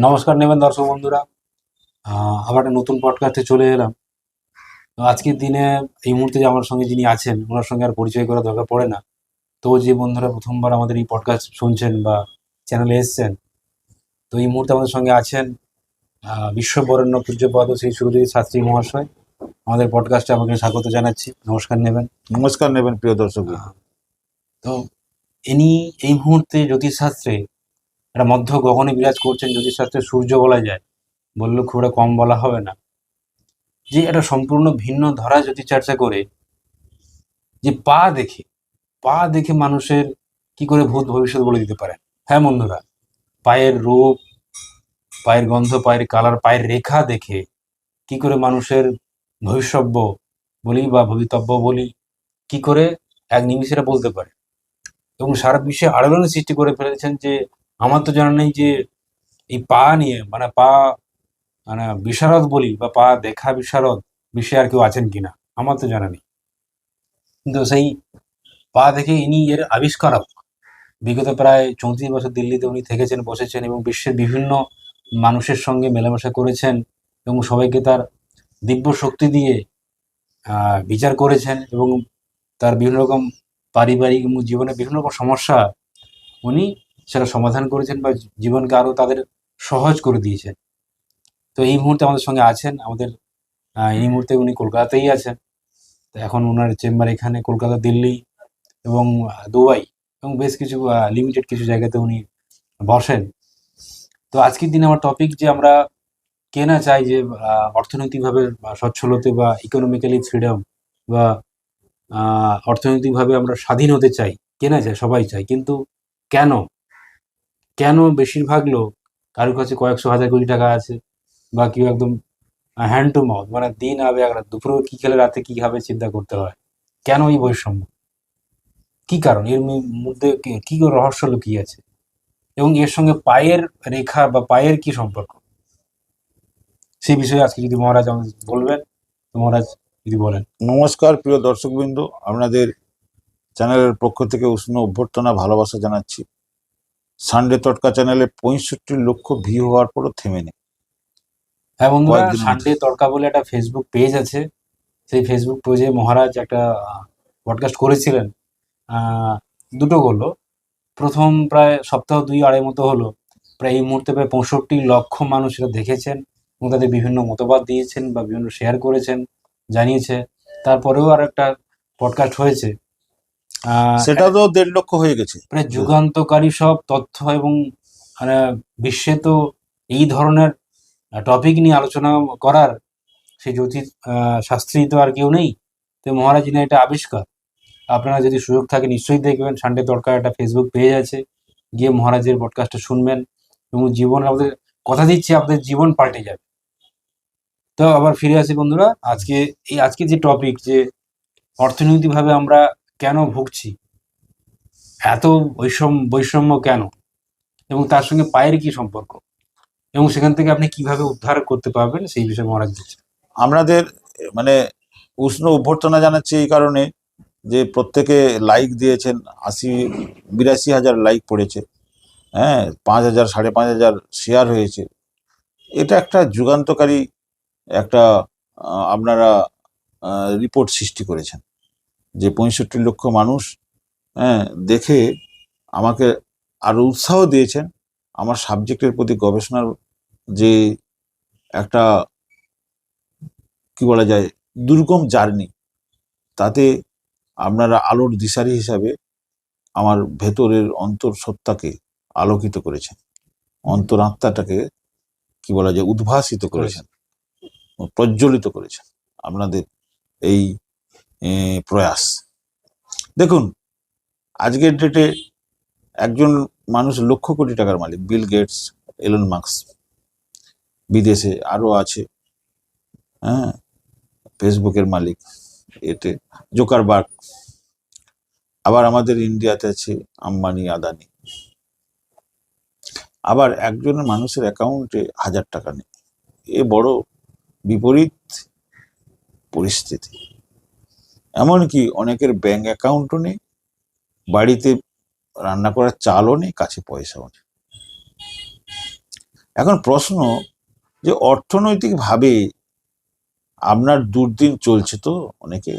নমস্কার নেবেন দর্শক বন্ধুরা। আবার একটা নতুন পডকাস্টে চলে এলাম। তো আজকের দিনে এই মুহূর্তে যে আমার সঙ্গে যিনি আছেন ওনার সঙ্গে আর পরিচয় করা দরকার পড়ে না। তো যে বন্ধুরা প্রথমবার আমাদের এই পডকাস্ট শুনছেন বা চ্যানেলে এসছেন তো এই মুহূর্তে আমাদের সঙ্গে আছেন বিশ্ববরেণ্য পূজ্যপদ শ্রী সুরজিৎ শাস্ত্রী মহাশয়। আমাদের পডকাস্টে আমাকে স্বাগত জানাচ্ছি। নমস্কার নেবেন। নমস্কার নেবেন প্রিয় দর্শক তো ইনি এই মুহূর্তে জ্যোতিষশাস্ত্রে একটা মধ্য গগনে বিরাজ করছেন যদি জ্যোতিষশাস্ত্রে সূর্য বলা যায়। বললেও খুব একটা কম বলা হবে না। যে একটা সম্পূর্ণ ভিন্ন ধরা চর্চা করে, যে পা দেখে পা দেখে মানুষের কি করে ভূত ভবিষ্যৎ বলে দিতে পারেন হ্যাঁ বন্ধুরা, পায়ের রূপ, পায়ের গন্ধ, পায়ের কালার, পায়ের রেখা দেখে কি করে মানুষের ভবিষ্যব্য বলি বা ভবিতব্য বলি, কি করে এক নিমিষেরা বলতে পারে? এবং সারা বিশ্বে আলোড়ন সৃষ্টি করে ফেলেছেন যে আমার তো জানা নেই যে এই পা নিয়ে মানে পা মানে বিশারদ বলি বা পা দেখা বিশারদ বিষয়ে আর কেউ আছেন কিনা, আমার তো জানা নেই। কিন্তু সেই পা দেখে ইনি এর আবিষ্কারক। বিগত প্রায় চৌত্রিশ বছর দিল্লিতে উনি থেকেছেন, বসেছেন এবং বিশ্বের বিভিন্ন মানুষের সঙ্গে মেলামেশা করেছেন এবং সবাইকে তার দিব্য শক্তি দিয়ে বিচার করেছেন এবং তার বিভিন্ন রকম পারিবারিক জীবনে বিভিন্ন রকম সমস্যা উনি সেটা সমাধান করেছেন বা জীবনকে আরও তাদের সহজ করে দিয়েছেন। তো এই মুহূর্তে আমাদের সঙ্গে আছেন, আমাদের এই মুহূর্তে উনি কলকাতাতেই আছেন। তো এখন ওনার চেম্বার এখানে কলকাতা, দিল্লি এবং দুবাই এবং বেশ কিছু লিমিটেড কিছু জায়গাতে উনি বসেন। তো আজকের দিনে আমার টপিক যে আমরা কে না চাই যে অর্থনৈতিকভাবে বা সচ্ছল হতে বা ইকোনমিক্যালি ফ্রিডম বা অর্থনৈতিকভাবে আমরা স্বাধীন হতে চাই কেনা চাই, সবাই চাই। কিন্তু কেন? কেন বেশিরভাগ লোক কারোর কাছে কয়েকশো, হাজার কোটি টাকা আছে বা কেউ একদম হ্যান্ড টু মাউথ মানে দিন আবে এক রাত দুপুরে কি খেলে, রাতে কি খাবে চিন্তা করতে হয়। কেন এই বৈষম্য? কি কারণ? এর মধ্যে কি রহস্য লুকিয়ে আছে? এবং এর সঙ্গে পায়ের রেখা বা পায়ের কি সম্পর্ক? সেই বিষয়ে আজকে যদি মহারাজ আমাদের বলবেন মহারাজ যদি বলেন। নমস্কার, প্রিয় দর্শকবৃন্দ। আপনাদের চ্যানেলের পক্ষ থেকে উষ্ণ অভ্যর্থনা, ভালোবাসা জানাচ্ছি। সানডে তটকা চ্যানেলে পঁয়ষট্টি লক্ষ ভিউ হওয়ার পরও থেমে নেই। হ্যাঁ বন্ধুরা সানডে তড়কা বলে একটা ফেসবুক পেজ আছে। সেই ফেসবুক পেজে মহারাজ একটা পডকাস্ট করেছিলেন। দুটো করল। প্রথম প্রায় সপ্তাহ দুই আড়াই মতো হলো। প্রায় এই মুহূর্তে প্রায় পঁয়ষট্টি লক্ষ মানুষ এটা দেখেছেন এবং তাদের বিভিন্ন মতবাদ দিয়েছেন বা বিভিন্ন শেয়ার করেছেন জানিয়েছে। তারপরেও আর একটা পডকাস্ট হয়েছে। সেটা তো দেড় লক্ষ হয়ে গেছে। মানে যুগান্তকারী সব তথ্য এবং মানে বিশ্বে তো এই ধরনের টপিক নিয়ে আলোচনা করার সেই জ্যোতিষ শাস্ত্রী তো আর কেউ নেই। তো মহারাজ যিনি এটা আবিষ্কার আপনারা যদি সুযোগ থাকে নিশ্চয়ই দেখবেন সানডে দরকার একটা ফেসবুক পেজ আছে গিয়ে মহারাজের পডকাস্টটা শুনবেন এবং জীবন আমাদের কথা দিচ্ছি আপনাদের জীবন পাল্টে যাবে। তো আবার ফিরে আসি বন্ধুরা আজকে এই আজকে যে টপিক যে অর্থনৈতিকভাবে আমরা কেন ভুগছি? এত বৈষম্য বৈষম্য কেন? এবং তার সঙ্গে পায়ের কি সম্পর্ক? এবং সেখান থেকে আপনি কীভাবে উদ্ধার করতে পারবেন সেই বিষয়ে মহারাজ বলছেন। আপনাদের মানে উষ্ণ অভ্যর্থনা জানাচ্ছি এই কারণে যে প্রত্যেকে লাইক দিয়েছেন, আশি, বিরাশি হাজার লাইক পড়েছে। হ্যাঁ পাঁচ হাজার, সাড়ে পাঁচ হাজার শেয়ার হয়েছে। এটা একটা যুগান্তকারী একটা আপনারা রিপোর্ট সৃষ্টি করেছেন। যে পঁয়ষট্টি লক্ষ মানুষ হ্যাঁ দেখে আমাকে আরও উৎসাহ দিয়েছেন। আমার সাবজেক্টের প্রতি গবেষণার যে একটা, কি বলা যায়, দুর্গম জার্নি, তাতে আপনারা আলোর দিশারি হিসাবে আমার ভেতরের অন্তর সত্তাকে আলোকিত করেছেন। অন্তরাত্মাটাকে, কি বলা যায়, উদ্ভাসিত করেছেন, প্রজ্বলিত করেছেন। আপনাদের এই প্রয়াস। দেখুন, আজকের ডেটে একজন মানুষ লক্ষ কোটি টাকার মালিক বিল গেটস এলন মার্কস বিদেশে আরও আছে হ্যাঁ ফেসবুকের মালিক, এতে জোকার জোকারবার্গ আবার আমাদের ইন্ডিয়াতে আছে আম্বানি, আদানি। আবার একজনের মানুষের অ্যাকাউন্টে হাজার টাকা নেই। এ বড় বিপরীত পরিস্থিতি। এমনকি অনেকের ব্যাংক অ্যাকাউন্টও নেই, বাড়িতে রান্না করার চালও নেই, কাছে পয়সাও নেই। এখন প্রশ্ন যে অর্থনৈতিকভাবে আপনার দুর্দিন চলছে তো অনেকে?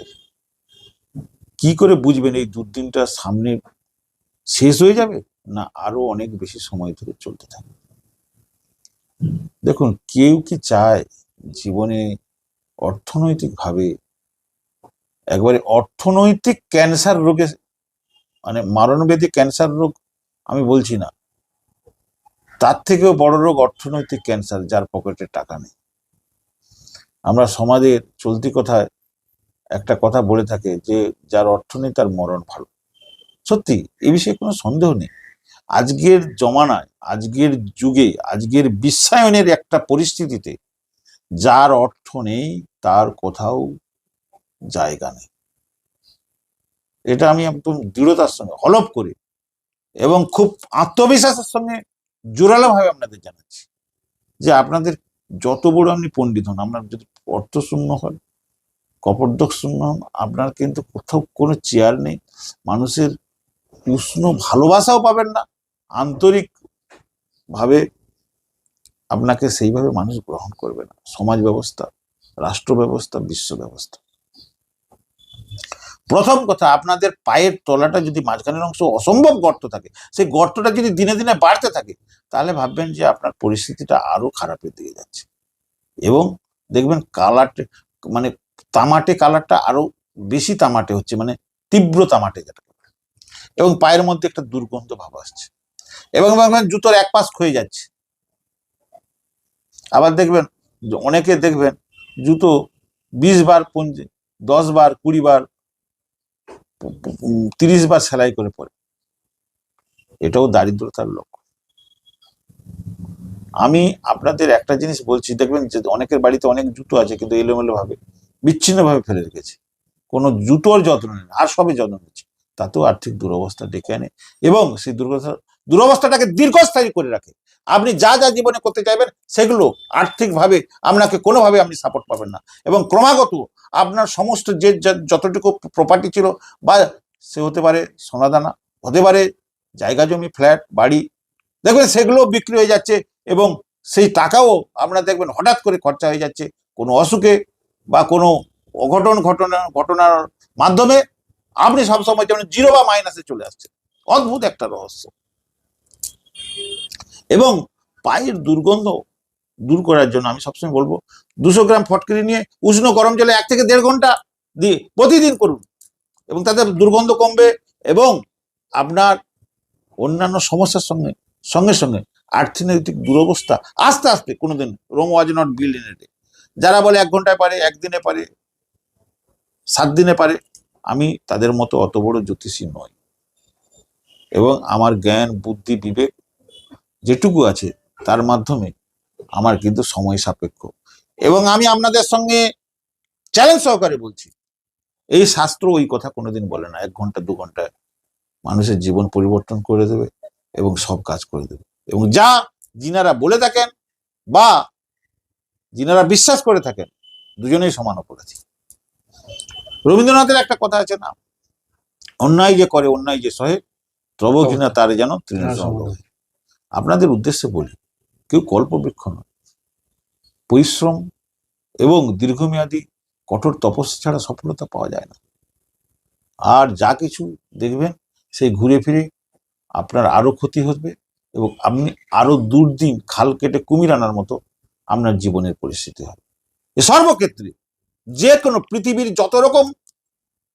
কি করে বুঝবেন এই দুর্দিনটা সামনে শেষ হয়ে যাবে না আরও অনেক বেশি সময় ধরে চলতে থাকবে? দেখুন, কেউ কি চায় জীবনে অর্থনৈতিকভাবে একবারে অর্থনৈতিক ক্যান্সার রোগে মানে মারণব্যাধি ক্যান্সার রোগ আমি বলছি না। তার থেকেও বড় রোগ অর্থনৈতিক ক্যান্সার, যার পকেটে টাকা নেই। আমরা সমাজের চলতি কথায় একটা কথা বলে থাকে যে, যার অর্থ নেই তার মরণ ভালো। সত্যি, এ বিষয়ে কোনো সন্দেহ নেই। আজকের জমানায়, আজকের যুগে, আজকের বিশ্বায়নের একটা পরিস্থিতিতে যার অর্থ নেই, তার কোথাও জায়গা নেই। এটা আমি একদম দৃঢ়তার সঙ্গে হলপ করে এবং খুব আত্মবিশ্বাসের সঙ্গে জোরালোভাবে আপনাদের জানাচ্ছি যে আপনাদের যত বড় আপনি পণ্ডিত হন, আপনার যদি অর্থ শূন্য হন কপর্দক শূন্য হন, আপনার কিন্তু কোথাও কোনো চেয়ার নেই, মানুষের উষ্ণ ভালোবাসাও পাবেন না আন্তরিক ভাবে আপনাকে সেইভাবে মানুষ গ্রহণ করবে না। সমাজ ব্যবস্থা, রাষ্ট্র ব্যবস্থা, বিশ্ব ব্যবস্থা। প্রথম কথা, আপনাদের পায়ের তলাটা যদি মাঝখানের অংশ অসম্ভব গর্ত থাকে, সেই গর্তটা যদি দিনে দিনে বাড়তে থাকে, তাহলে ভাববেন যে আপনার পরিস্থিতিটা আরও খারাপের দিকে যাচ্ছে। এবং দেখবেন কালারটা মানে তামাটে কালারটা আরও বেশি তামাটে হচ্ছে মানে তীব্র তামাটে যেটা। এবং পায়ের মধ্যে একটা দুর্গন্ধ ভাব আসছে। এবং জুতোর এক পাশ ক্ষয়ে যাচ্ছে। আবার দেখবেন, অনেকে দেখবেন জুতো বিশ বার দশ বার, কুড়ি বার তিরিশ বার সেলাই করে পরে। এটাও দারিদ্রতার লক্ষ্য। আমি আপনাদের একটা জিনিস বলছি, দেখবেন যে অনেকের বাড়িতে অনেক জুতো আছে কিন্তু এলোমেলো ভাবে বিচ্ছিন্ন ভাবে ফেলে রেখেছে। কোনো জুতোর যত্ন নেই, আর সবই যত্ন নিচ্ছে। তাতেও আর্থিক দুরবস্থা ডেকে আনে এবং সেই দুরবস্থা দুরবস্থাটাকে দীর্ঘস্থায়ী করে রাখে। আপনি যা যা জীবনে করতে চাইবেন, সেগুলো আর্থিকভাবে আপনাকে কোনোভাবে আপনি সাপোর্ট পাবেন না। এবং ক্রমাগত আপনার সমস্ত যে যতটুকু প্রপার্টি ছিল বা সে হতে পারে সোনাদানা, হতে পারে জায়গা জমি ফ্ল্যাট বাড়ি, দেখবেন সেগুলো বিক্রি হয়ে যাচ্ছে এবং সেই টাকাও আপনারা দেখবেন হঠাৎ করে খরচা হয়ে যাচ্ছে। কোনো অসুখে বা কোনো অঘটন ঘটনা, ঘটনার মাধ্যমে আপনি সবসময় যেমন জিরো বা মাইনাসে চলে আসছেন। অদ্ভুত একটা রহস্য। এবং পায়ের দুর্গন্ধ দূর করার জন্য আমি সবসময় বলব, দুশো গ্রাম ফটকিরি নিয়ে উষ্ণ গরম জলে এক থেকে দেড় ঘণ্টা দিয়ে প্রতিদিন করুন এবং তাতে দুর্গন্ধ কমবে এবং আপনার অন্যান্য সমস্যার সঙ্গে সঙ্গে সঙ্গে অর্থনৈতিক দুরবস্থা আস্তে আস্তে কোনোদিন Rome was not built in a যারা বলে এক ঘন্টায় পারে, একদিনে পারে, সাত দিনে পারে, আমি তাদের মতো অত বড় জ্যোতিষী নই। এবং আমার জ্ঞান, বুদ্ধি, বিবেক যেটুকু আছে তার মাধ্যমে আমার কিন্তু সময় সাপেক্ষ। এবং আমি আপনাদের সঙ্গে চ্যালেঞ্জ সহকারে বলছি। এই শাস্ত্র ওই কথা কোনোদিন বলে না, এক ঘণ্টা, দু ঘন্টায় মানুষের জীবন পরিবর্তন করে দেবে এবং সব কাজ করে দেবে। এবং যা যিনারা বলে থাকেন বা যিনারা বিশ্বাস করে থাকেন, দুজনেই সমান অপরাধী। রবীন্দ্রনাথের একটা কথা আছে না, অন্যায় যে করে, অন্যায় যে সহে তব কিনা তার যেন তৃণসম হয়। আপনাদের উদ্দেশ্যে বলি, কেউ কল্পবৃক্ষ নয়। পরিশ্রম এবং দীর্ঘমেয়াদী কঠোর তপস্যা ছাড়া সফলতা পাওয়া যায় না। আর যা কিছু দেখবেন, সেই ঘুরে ফিরে আপনার আরও ক্ষতি হবে এবং আপনি আরও দুর্দিন খাল কেটে কুমির আনার মতো আপনার জীবনের পরিস্থিতি হবে। এ সর্বক্ষেত্রে যে কোনো পৃথিবীর যত রকম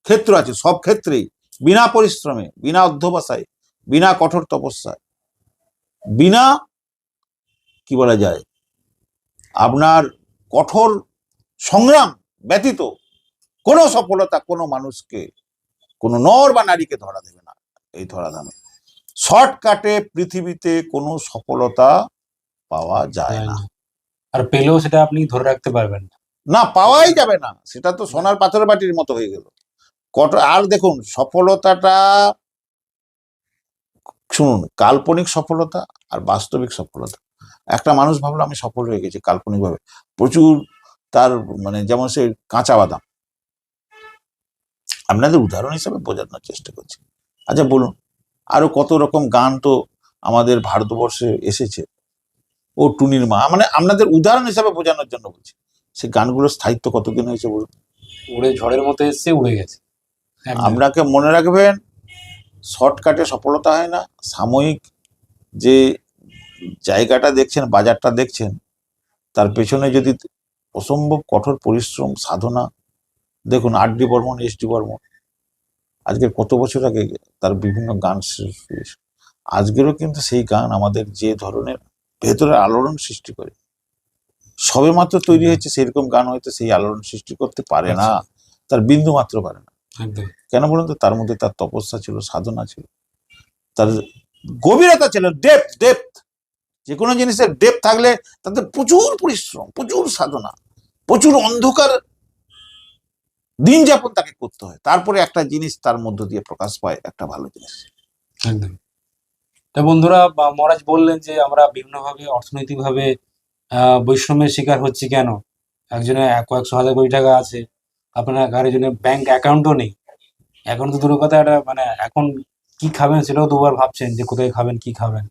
ক্ষেত্র আছে, সব ক্ষেত্রেই বিনা পরিশ্রমে, বিনা অধ্যবসায়, বিনা কঠোর তপস্যায় বিনা কি বলা যায় আপনার কঠোর সংগ্রাম ব্যতীত কোনো সফলতা কোনো মানুষকে কোনো নর বা নারীকে ধরা দেবে না এই ধরা দামে শর্টকাটে পৃথিবীতে কোনো সফলতা পাওয়া যায় না। আর পেলেও সেটা আপনি ধরে রাখতে পারবেন না। না পাওয়াই যাবে না। সেটা তো সোনার পাথরের বাটির মতো হয়ে গেল। কত আর দেখুন সফলতাটা শুনুন কাল্পনিক সফলতা আর বাস্তবিক সফলতা। একটা মানুষ ভাবলো আমি সফল হয়ে গেছি কাল্পনিকভাবে। প্রচুর তার মানে যেমন সে কাঁচা বাদাম। আপনাদের উদাহরণ হিসেবে বোঝানোর চেষ্টা করছি। আচ্ছা বলুন আরও কত রকম গান তো আমাদের ভারতবর্ষে এসেছে। ও টুনির মা মানে আপনাদের উদাহরণ হিসাবে বোঝানোর জন্য বলছি। সে গানগুলোর স্থায়িত্ব কতদিন হয়েছে বলুন? উড়ে ঝড়ের মতো এসছে উড়ে গেছে। একদম। আপনাকে মনে রাখবেন শর্টকাটে সফলতা হয় না সাময়িক যে জায়গাটা দেখছেন বাজারটা দেখছেন তার পেছনে যদি অসম্ভব কঠোর পরিশ্রম সাধনা দেখুন R D Burman S D Burman আজকের কত বছর আগে তার বিভিন্ন গান। আজকেরও কিন্তু সেই গান আমাদের যে ধরনের ভেতরে আলোড়ন সৃষ্টি করে। সবে মাত্র তৈরি হয়েছে সেরকম গান হয়তো সেই আলোড়ন সৃষ্টি করতে পারে না তার বিন্দু মাত্র পারে না। কেন বলুন তো? তার মধ্যে তার তপস্যা ছিল সাধনা ছিল। তার গভীরতা ছিল ডেপথ ডেপথ যে কোনো জিনিসের ডেপথ থাকলে তাদের প্রচুর পরিশ্রম প্রচুর সাধনা প্রচুর অন্ধকার দিন যাপন তাকে করতে হয়। তারপরে একটা জিনিস তার মধ্য দিয়ে প্রকাশ পায় একটা ভালো জিনিস। একদম। তা বন্ধুরা মহারাজ বললেন যে আমরা বিভিন্নভাবে অর্থনৈতিকভাবে আহ, বৈষম্যের শিকার হচ্ছি কেন? একজনের এক- কয়েকশো হাজার কোটি টাকা আছে আপনার আরেকজনের ব্যাংক অ্যাকাউন্টও নেই। এখন তো দূরের কথা একটা মানে এখন কি খাবেন সেটাও দুবার ভাবছেন যে কোথায় খাবেন, কি খাবেন।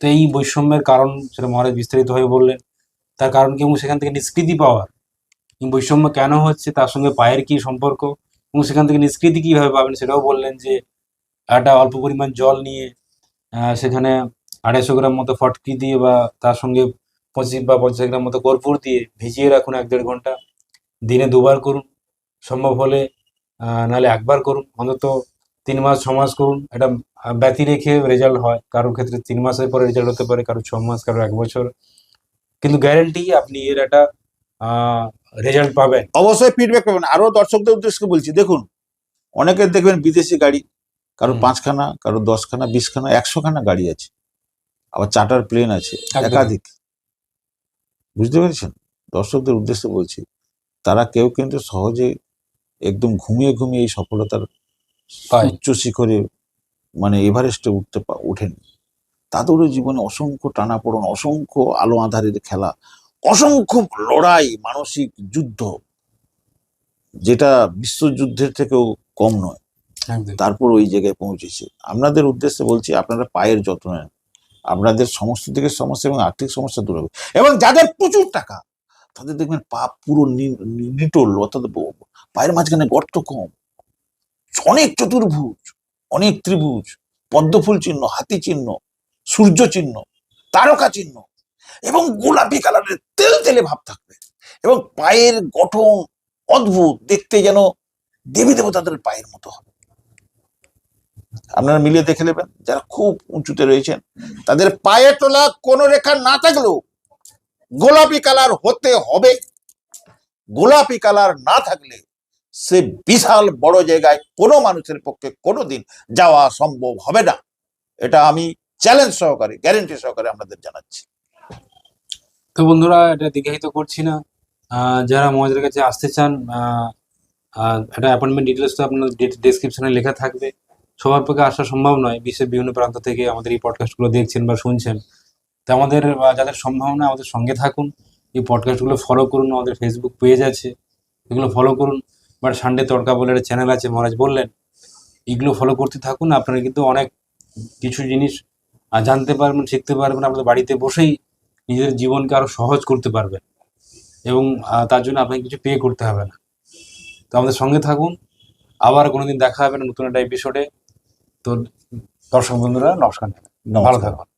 তো এই বৈষম্যের কারণ সেটা মহারাজ বিস্তারিত হয়ে বললেন। তার কারণ কি? এবং সেখান থেকে নিষ্কৃতি পাওয়ার বৈষম্য কেন হচ্ছে? তার সঙ্গে পায়ের কি সম্পর্ক? এবং সেখান থেকে নিষ্কৃতি কীভাবে পাবেন সেটাও বললেন যে, একটা অল্প পরিমাণ জল নিয়ে সেখানে আড়াইশো গ্রাম মতো ফটকি দিয়ে বা তার সঙ্গে পঁচিশ বা পঞ্চাশ গ্রাম মতো কর্পূর দিয়ে ভিজিয়ে রাখুন এক দেড় ঘণ্টা। দিনে দুবার করুন। সম্ভব হলে নাহলে একবার করুন। অন্তত তিন মাস ছ মাস করুন। এটা ব্যতি রেখে রেজাল্ট হয়। কারোর ক্ষেত্রে তিন মাসের পরে রেজাল্ট হতে পারে কারও ছ মাস কারও এক বছর। কিন্তু গ্যারেন্টি আপনি এর একটা রেজাল্ট পাবেন। অবশ্যই ফিডব্যাক পাবেন। আরও দর্শকদের উদ্দেশ্যে বলছি দেখুন অনেকে দেখবেন বিদেশি গাড়ি কারও পাঁচখানা কারও দশখানা বিশখানা একশোখানা গাড়ি আছে। আবার চার্টার প্লেন আছে একাধিক। বুঝতে পেরেছেন? দর্শকদের উদ্দেশ্যে বলছি তারা কেউ কিন্তু সহজে একদম ঘুমিয়ে ঘুমিয়ে এই সফলতার। উচ্চ শিখরে মানে এভারেস্টে উঠতে ওঠেনি। তাদেরও জীবনে অসংখ্য টানাপোড়ন অসংখ্য আলো আধারের খেলা অসংখ্য লড়াই মানসিক যুদ্ধ যেটা বিশ্বযুদ্ধের থেকেও কম নয়। তারপর ওই জায়গায় পৌঁছেছে। আপনাদের উদ্দেশ্যে বলছি আপনারা পায়ের যত্ন নেন। আপনাদের সমস্ত দিকের সমস্যা এবং আর্থিক সমস্যা দূর হবে। এবং যাদের প্রচুর টাকা তাদের দেখবেন পা পুরো নি- নি- অর্থাৎ পায়ের মাঝখানে গর্ত কম। অনেক চতুর্ভুজ, অনেক ত্রিভুজ, পদ্মফুল চিহ্ন, হাতি চিহ্ন, সূর্য চিহ্ন, তারকা চিহ্ন এবং গোলাপি কালারের তেল তেলে ভাব থাকবে এবং পায়ের গঠন অদ্ভুত। দেখতে যেন দেবী দেবতাদের পায়ের মতো হবে। আপনারা মিলিয়ে দেখে নেবেন, যারা খুব উঁচুতে রয়েছেন, তাদের পায়ে তোলা কোনো রেখা না থাকলেও গোলাপি কালার হতে হবে। গোলাপি কালার না থাকলে সে বিশাল বড় জায়গায় কোনো মানুষের পক্ষে কোনোদিন যাওয়া সম্ভব হবে না। এটা আমি চ্যালেঞ্জ সহকারে গ্যারেন্টি সহকারে আপনাদের জানাচ্ছি। তো বন্ধুরা, এটা দীর্ঘায়িত করছি না। যারা মহাজের কাছে আসতে চান একটা অ্যাপয়েন্টমেন্ট ডিটেলস তো আপনার ডেসক্রিপশনে লেখা থাকবে। সবার পক্ষে আসা সম্ভব নয়। বিশ্বের বিভিন্ন প্রান্ত থেকে আমাদের এই পডকাস্টগুলো দেখছেন বা শুনছেন। তো আমাদের যাদের সম্ভাবনা আমাদের সঙ্গে থাকুন। এই পডকাস্টগুলো ফলো করুন আমাদের ফেসবুক পেজ আছে এগুলো ফলো করুন। বাট সানডে তড়কা বলে একটা চ্যানেল আছে মহারাজ বললেন। এগুলো ফলো করতে থাকুন আপনারা কিন্তু অনেক কিছু জিনিস জানতে পারবেন শিখতে পারবেন আপনাদের বাড়িতে বসেই নিজের জীবনকে আরও সহজ করতে পারবেন। এবং তার জন্য আপনাকে কিছু পে করতে হবে না। তো আমাদের সঙ্গে থাকুন। আবার কোনোদিন দেখা হবে না নতুন একটা এপিসোডে তো দর্শক বন্ধুরা নমস্কার। ভালো থাকুন।